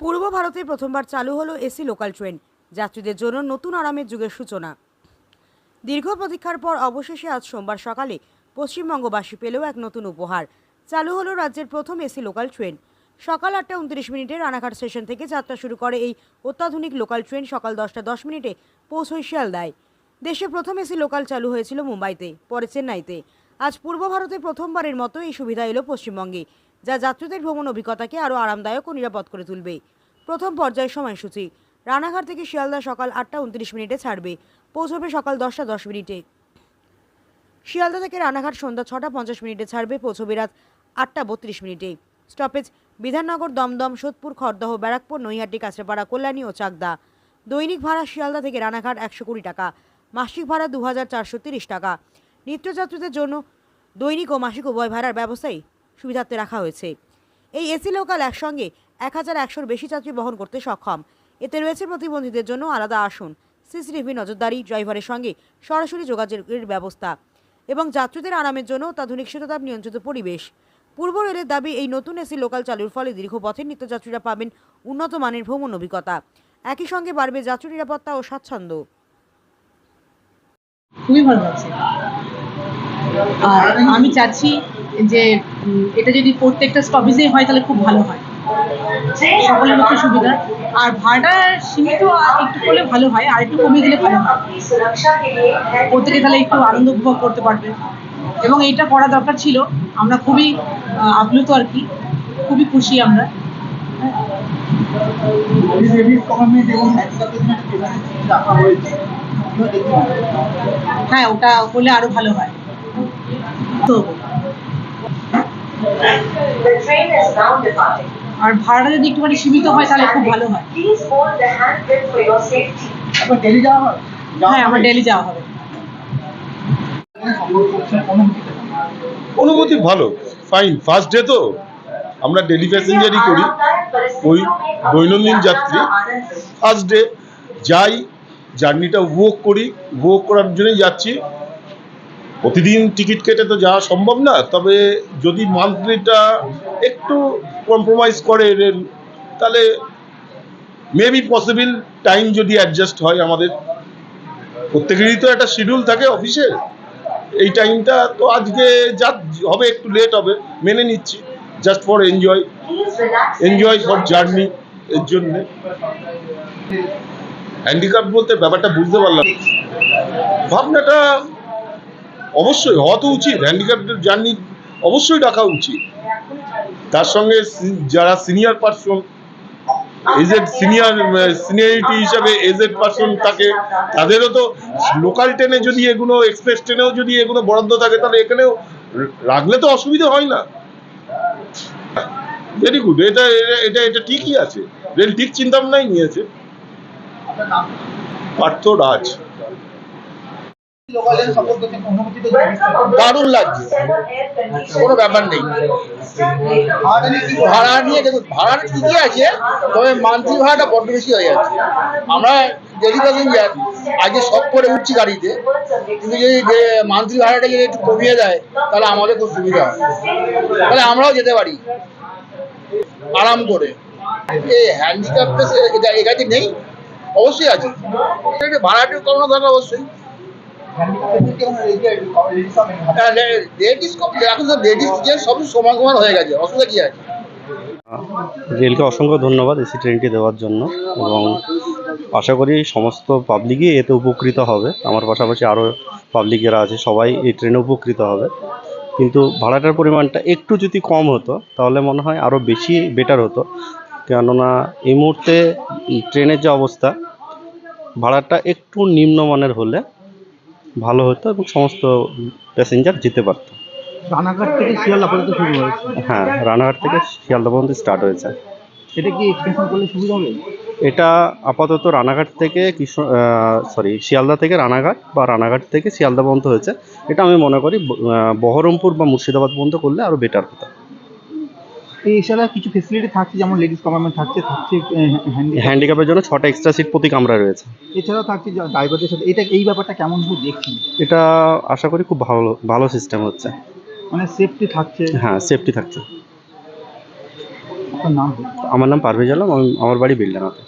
পূর্ব ভারতে প্রথমবার চালু হলো এসি লোকাল ট্রেন। যাত্রীদের জন্য নতুন আরামের যুগের সূচনা। দীর্ঘ প্রতীক্ষার পর অবশেষে আজ সোমবার সকালে পশ্চিমবঙ্গবাসী পেলেও এক নতুন উপহার। চালু হলো রাজ্যের প্রথম এসি লোকাল ট্রেন। সকাল আটটা উনত্রিশ মিনিটে রানাঘাট স্টেশন থেকে যাত্রা শুরু করে এই অত্যাধুনিক লোকাল ট্রেন সকাল দশটা দশ মিনিটে পৌঁছয় শিয়ালদায়। দেশে প্রথম এসি লোকাল চালু হয়েছিল মুম্বাইতে, পরে চেন্নাইতে। আজ পূর্ব ভারতে প্রথমবারের মতো এই সুবিধা এলো পশ্চিমবঙ্গে। যা যাত্রীদের ভ্রমণ অভিজ্ঞতাকে আরও আরামদায়ক ও নিরাপদ করে তুলবে। প্রথম পর্যায়ের সময়সূচি। রানাঘাট থেকে শিয়ালদা সকাল আটটা উনত্রিশ মিনিটে ছাড়বে। পৌঁছবে সকাল দশটা দশ মিনিটে। শিয়ালদা থেকে রানাঘাট সন্ধ্যা ছটা পঞ্চাশ মিনিটে ছাড়বে। পৌঁছবে রাত আটটা বত্রিশ মিনিটে। স্টপেজ বিধাননগর, দমদম, সোদপুর, খড়দহ, ব্যারাকপুর, নৈহাটি কাছড়াপাড়া কল্যাণী ও চাকদা। দৈনিক ভাড়া শিয়ালদা থেকে রানাঘাট একশো কুড়ি টাকা। মাসিক ভাড়া দু টাকা। নিত্যযাত্রীদের জন্য দৈনিক ও মাসিক উভয় ভাড়ার ব্যবস্থাই সুবিধার্থে রাখা হয়েছে। এই এসি লোকাল একসঙ্গে এক হাজার একশোর বেশি যাত্রী বহন করতে সক্ষম। এতে রয়েছে প্রতিবন্ধীদের জন্য আলাদা আসন। সিসিটিভি নজরদারি, ড্রাইভারের সঙ্গে সরাসরি যোগাযোগের ব্যবস্থা এবং যাত্রীদের আরামের জন্য অত্যাধুনিক শীততাপ নিয়ন্ত্রিত পরিবেশ। পূর্ব রেলের দাবি, এই নতুন এসি লোকাল চালুর ফলে দীর্ঘ পথের নিত্যযাত্রীরা পাবেন উন্নত মানের ভ্রমণ অভিজ্ঞতা। একই সঙ্গে বাড়বে যাত্রী নিরাপত্তা ও স্বাচ্ছন্দ্য। আর আমি চাচ্ছি যে এটা যদি প্রত্যেকটা স্টপেজে হয়, তাহলে খুব ভালো হয়। সকলের পক্ষে সুবিধা। আর ভাড়া সীমিত একটু করলে ভালো হয়, আর একটু কমিয়ে দিলে ভালো হয়। প্রত্যেকে তাহলে একটু আনন্দ উপভোগ করতে পারবে। এবং এইটা করা দরকার ছিল। আমরা খুবই আপ্লুত আর কি। খুবই খুশি আমরা। হ্যাঁ ওটা হলে আরও ভালো হয়। তো আর ভাড়াটা যদি একটুখানি সীমিত হয় তাহলে খুব ভালো হয়। Please hold the handrail for your safety. আপনার ডেলি যাওয়া হয়? হ্যাঁ আমার ডেলি যাওয়া হবে। অনুভূতি ভালো ফাইন ফার্স্ট ডে তো আমরা ডেলি প্যাসেঞ্জারই করি। ওই দৈনন্দিন যাত্রী। ফার্স্ট ডে যাই জার্নিটা উপভোগ করি। উপভোগ করার জন্যই যাচ্ছি। প্রতিদিন টিকিট কেটে তো যাওয়া সম্ভব না। তবে যদি মান্থলিটা একটু কম্প্রোমাইজ করে তাহলে মেবি পসিবল টাইম যদি অ্যাডজাস্ট হয় আমাদের। প্রত্যেকেরই তো একটা শিডিউল থাকে অফিসে এই টাইমটা তো আজকে যা হবে একটু লেট হবে, মেনে নিচ্ছি। Just for enjoy enjoy for journey এর জন্য। হ্যান্ডিক্যাপ বলতে ব্যাপারটা বুঝতে পারলাম ভাবনাটা অবশ্যই হওয়া তো উচিত। হ্যান্ডিক্যাপ জার্নি অবশ্যই রাখা উচিত। তার সঙ্গে যারা senior person aged senior seniority হিসাবে এজেড পার্সন থাকে, তাদেরও তো লোকাল ট্রেনে যদি এগুলো এক্সপ্রেস ট্রেনেও যদি এগুলো বরাদ্দ থাকে, তাহলে এখানেও রাখলে তো অসুবিধা হয় না। ভেরি গুড এটা, এটা- এটা ঠিকই আছে। রেল ঠিক চিন্তা ভাবনাই নিয়েছে। পার্থ রাজ। দারুণ লাগছে। কোনো ব্যাপার নেই। ভাড়া নিয়ে? ভাড়া দেখুন ভাড়াটা ঠিকই আছে, তবে মান্থলি ভাড়াটা বড্ড বেশি হয়ে যাচ্ছে। আমরা ডেলি প্যাসেঞ্জার আজকে শখ করে উঠছি গাড়িতে, কিন্তু যদি মান্থলি ভাড়াটা যদি একটু কমিয়ে দেয়, তাহলে আমাদের খুব সুবিধা হয়। তাহলে আমরাও যেতে পারি। আরাম করে। এই হ্যান্ডিক্যাপটা এটা এটাতে নেই। অবশ্যই আছে। ভাড়াটা কমানো দরকার অবশ্যই। রেলকে অসংখ্য ধন্যবাদ এসি ট্রেনটি দেওয়ার জন্য এবং আশা করি সমস্ত পাবলিকই এতে উপকৃত হবে। আমার পাশাপাশি আরও পাবলিক যারা আছে, সবাই এই ট্রেনে উপকৃত হবে। কিন্তু ভাড়াটার পরিমাণটা একটু যদি কম হতো, তাহলে মনে হয় আরও বেশি বেটার হতো। কেননা এই মুহূর্তে ট্রেনের যে অবস্থা, ভাড়াটা একটু নিম্নমানের হলে ভালো হতো এবং সমস্ত প্যাসেঞ্জার যেতে পারতো। রানাঘাট থেকে শিয়ালদা পর্যন্ত শুরু হয়েছে। হ্যাঁ রানাঘাট থেকে শিয়ালদা পর্যন্ত স্টার্ট হয়েছে। এটা কি এক্সটেনশন করলে সুবিধা হবে? এটা আপাতত রানাঘাট থেকে কৃষ্ণ সরি শিয়ালদা থেকে রানাঘাট বা রানাঘাট থেকে শিয়ালদা পর্যন্ত হয়েছে। এটা আমি মনে করি বহরমপুর বা মুর্শিদাবাদ পর্যন্ত করলে আরও বেটার হতো। এছাড়া কিছু ফেসিলিটি থাকছে যেমন লেডিস কম্পার্টমেন্ট থাকছে থাকছে হ্যান্ডি হ্যান্ডিক্যাপের জন্য ছটা এক্সট্রা সিট প্রতি কামরা রয়েছে। এছাড়াও থাকছে ড্রাইভারদের সাথে। এটা এই ব্যাপারটা কেমন ভাবে দেখছেন? এটা আশা করি খুব ভালো ভালো সিস্টেম হচ্ছে। মানে সেফটি থাকছে? হ্যাঁ সেফটি থাকছে। আপনার নাম আমার নাম পারভেজ আলম আমার বাড়ি বিল্ডানাতে।